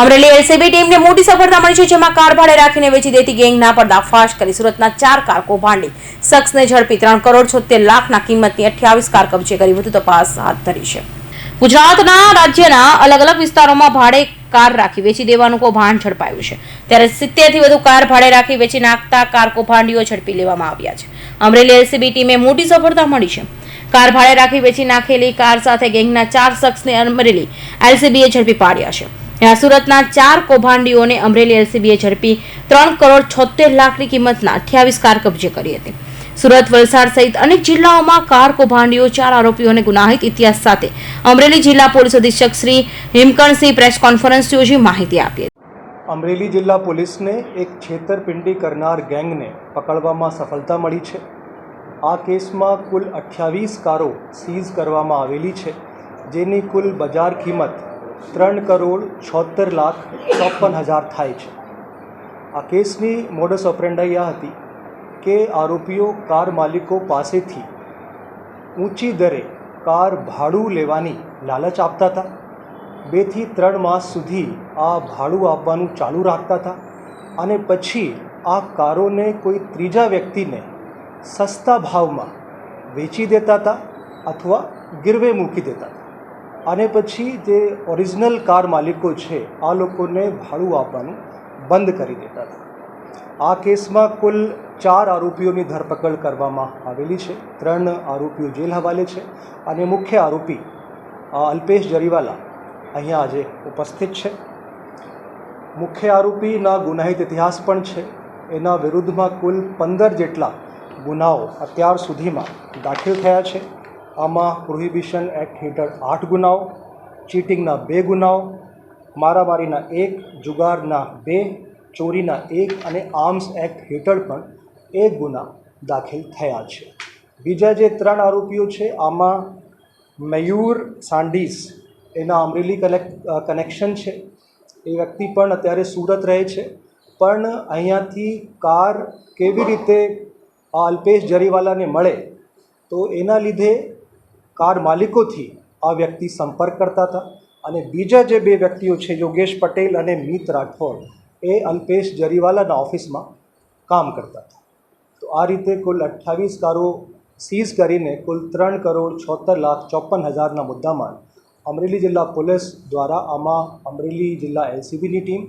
Amreli LCB ટીમને મોટી સફળતા મળી છે, જેમાં કાર ભાડે રાખીને વેચી દેતી ગેંગના પર્દાફાશ કરી સુરતના ચાર કાર કૌભાંડી શખ્સને ઝડપી ત્રણ કરોડ છોતેર લાખના કિંમતની અઠ્યાવીસ કાર કબજે કરી. વધુ તપાસ હાથ ધરી છે. ગુજરાતના રાજ્યના અલગ અલગ વિસ્તારોમાં ભાડે કાર રાખી વેચી દેવાનું કૌભાંડ ઝડપાયું છે. ત્યારે સિત્તેરથી વધુ કાર ભાડે રાખી વેચી નાખતા કાર કૌભાંડીઓ ઝડપી લેવામાં આવ્યા છે. અમરેલી એલસીબી ટીમે મોટી સફળતા મળી છે. કાર ભાડે રાખી વેચી નાખેલી કાર સાથે ગેંગના ચાર શખ્સને અમરેલી એલસીબીએ ઝડપી પાડ્યા છે. ત્યાં સુરતના ચાર કૌભાંડીઓને અમરેલી એલસીબીએ ઝડપી ત્રણ કરોડ છોતેર લાખની કિંમતના અઠ્યાવીસ કાર કબજે કરી હતી. સુરત, વલસાડ સહિત અનેક જિલ્લાઓમાં કાર કૌભાંડીઓ, ચાર આરોપીઓને ગુનાહિત ઇતિહાસ સાથે અમરેલી જિલ્લા પોલીસ અધિક્ષક શ્રી હિમકણસિંહ પ્રેસ કોન્ફરન્સ યોજી માહિતી આપી અમરેલી જિલ્લા પોલીસને એક છેતરપિંડી કરનાર ગેંગને પકડવામાં સફળતા મળી છે. આ કેસમાં કુલ અઠ્યાવીસ કારો સીઝ કરવામાં આવેલી છે, જેની કુલ બજાર કિંમત ત્રણ કરોડ છોતેર લાખ ચોપન હજાર થાય છે. આ કેસની મોડસ ઓપરેન્ડાઈ આ હતી કે આરોપીઓ કાર માલિકો પાસેથી ઊંચી દરે કાર ભાડું લેવાની લાલચ આપતા હતા. બેથી ત્રણ માસ સુધી આ ભાડું આપવાનું ચાલુ રાખતા હતા અને પછી આ કારોને કોઈ ત્રીજા વ્યક્તિને સસ્તા ભાવમાં વેચી દેતા હતા અથવા ગીરવે મૂકી દેતા હતા. અને પછી જે ઓરિજિનલ કાર માલિકો છે, આ લોકોને ભાડું આપવાનું બંધ કરી દેતા હતા. આ કેસમાં કુલ ચાર આરોપીઓની ધરપકડ કરવામાં આવેલી છે, ત્રણ આરોપીઓ જેલ હવાલે છે અને મુખ્ય આરોપી અલ્પેશ જરીવાલા અહીંયા આજે ઉપસ્થિત છે. મુખ્ય આરોપીના ગુનાહિત ઇતિહાસ પણ છે. એના વિરુદ્ધમાં કુલ પંદર જેટલા ગુનાઓ અત્યાર સુધીમાં દાખલ થયા છે. આમાં પ્રોહિબિશન એક્ટ હેઠળ આઠ ગુનાઓ, ચીટિંગના બે ગુનાઓ, મારામારીના એક, જુગારના બે, ચોરીના એક અને આર્મ્સ એક્ટ હેઠળ પણ એક ગુના દાખલ થયા છે. બીજા જે ત્રણ આરોપીઓ છે, આમાં મયુર સાંડીસ, એના અમરેલી કનેક્ટ કનેક્શન છે. એ વ્યક્તિ પણ અત્યારે સુરત રહે છે. પણ અહીંયાથી કાર કેવી રીતે અલ્પેશ જરીવાલાને મળે, તો એના લીધે કાર માલિકોથી આ વ્યક્તિ સંપર્ક કરતા હતા અને બીજા જે બે વ્યક્તિઓ છે, યોગેશ પટેલ અને મિત રાઠોડ, એ અલ્પેશ જરીવાલાના ઓફિસમાં કામ કરતા હતા. તો આ રીતે કુલ અઠ્ઠાવીસ કારો સીઝ કરીને કુલ ત્રણ કરોડ છોતેર લાખ ચોપન હજારના મુદ્દામાં અમરેલી જિલ્લા પોલીસ દ્વારા આમાં અમરેલી જિલ્લા એલસીબીની ટીમ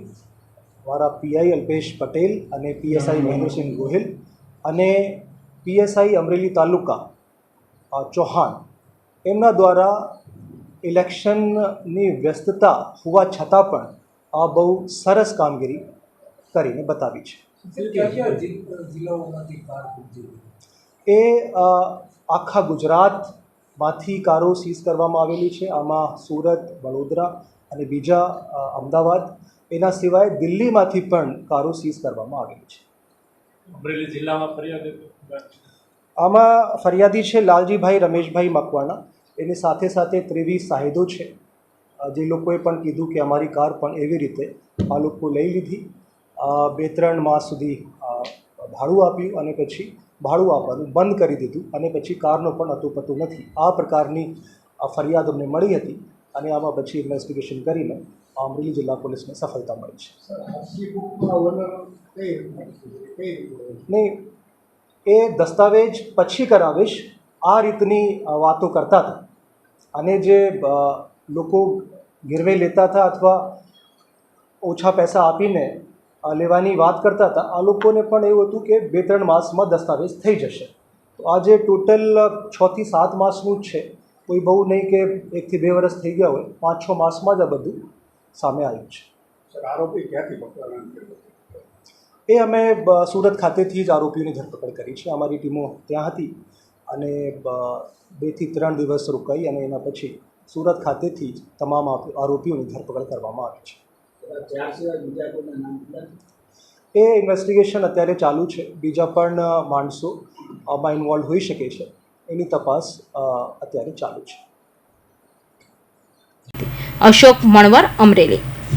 મારા પીઆઈ અલ્પેશ પટેલ અને પીએસઆઈ મહેન્દ્રસિંહ ગોહિલ અને પીએસઆઈ અમરેલી તાલુકા ચૌહાણ એમના દ્વારા ઇલેક્શનની વ્યસ્તતા હોવા છતાં પણ આ બહુ સરસ કામગીરી કરીને બતાવી છે. એ આખા ગુજરાતમાંથી કારો સીઝ કરવામાં આવેલી છે. આમાં સુરત વડોદરા અને બીજા અમદાવાદ એના સિવાય દિલ્હીમાંથી પણ કારો સીઝ કરવામાં આવેલી છે. અમરેલી જિલ્લામાં ફરિયાદ આમાં ફરિયાદી છે લાલજીભાઈ રમેશભાઈ મકવાણા. એની સાથે સાથે ત્રેવીસ સાહેદો છે. જે લોકોએ પણ કીધું કે અમારી કાર પણ એવી રીતે આ લોકો લઈ લીધી. બે ત્રણ માસ સુધી ભાડું આપ્યું અને પછી ભાડું આપવાનું બંધ કરી દીધું અને પછી કારનો પણ અતુપતું નથી. આ પ્રકારની ફરિયાદ અમને મળી હતી અને આમાં પછી ઇન્વેસ્ટિગેશન કરીને અમરેલી જિલ્લા પોલીસને સફળતા મળી છે? નહીં એ દસ્તાવેજ પછી કરાવીશ. આ રીતની વાતો કરતા હતા. અને જે લોકો ગીરવે લેતા હતા અથવા ઓછા પૈસા આપીને લેવાની વાત કરતા હતા આ લોકોને પણ એવું હતું કે બે ત્રણ માસમાં દસ્તાવેજ થઈ જશે. તો આજે ટોટલ છથી સાત માસનું જ છે કોઈ બહુ નહીં કે એકથી બે વર્ષ થઈ ગયા હોય પાંચ છ માસમાં જ આ બધું સામે આવ્યું છે. સર આરોપી ક્યાંથી પકડવાનું એ અમે સુરત ખાતેથી જ આરોપીઓની ધરપકડ કરી છે. અમારી ટીમો ત્યાં હતી. અને બેથી ત્રણ દિવસ રોકાઈ અને એના પછી સુરત ખાતેથી જ તમામ આરોપીઓની ધરપકડ કરવામાં આવી છે. એ ઇન્વેસ્ટિગેશન અત્યારે ચાલુ છે. બીજા પણ માણસો આમાં ઇન્વોલ્વ હોઈ શકે છે. એની તપાસ અત્યારે ચાલુ છે. અશોક મણવર, અમરેલી.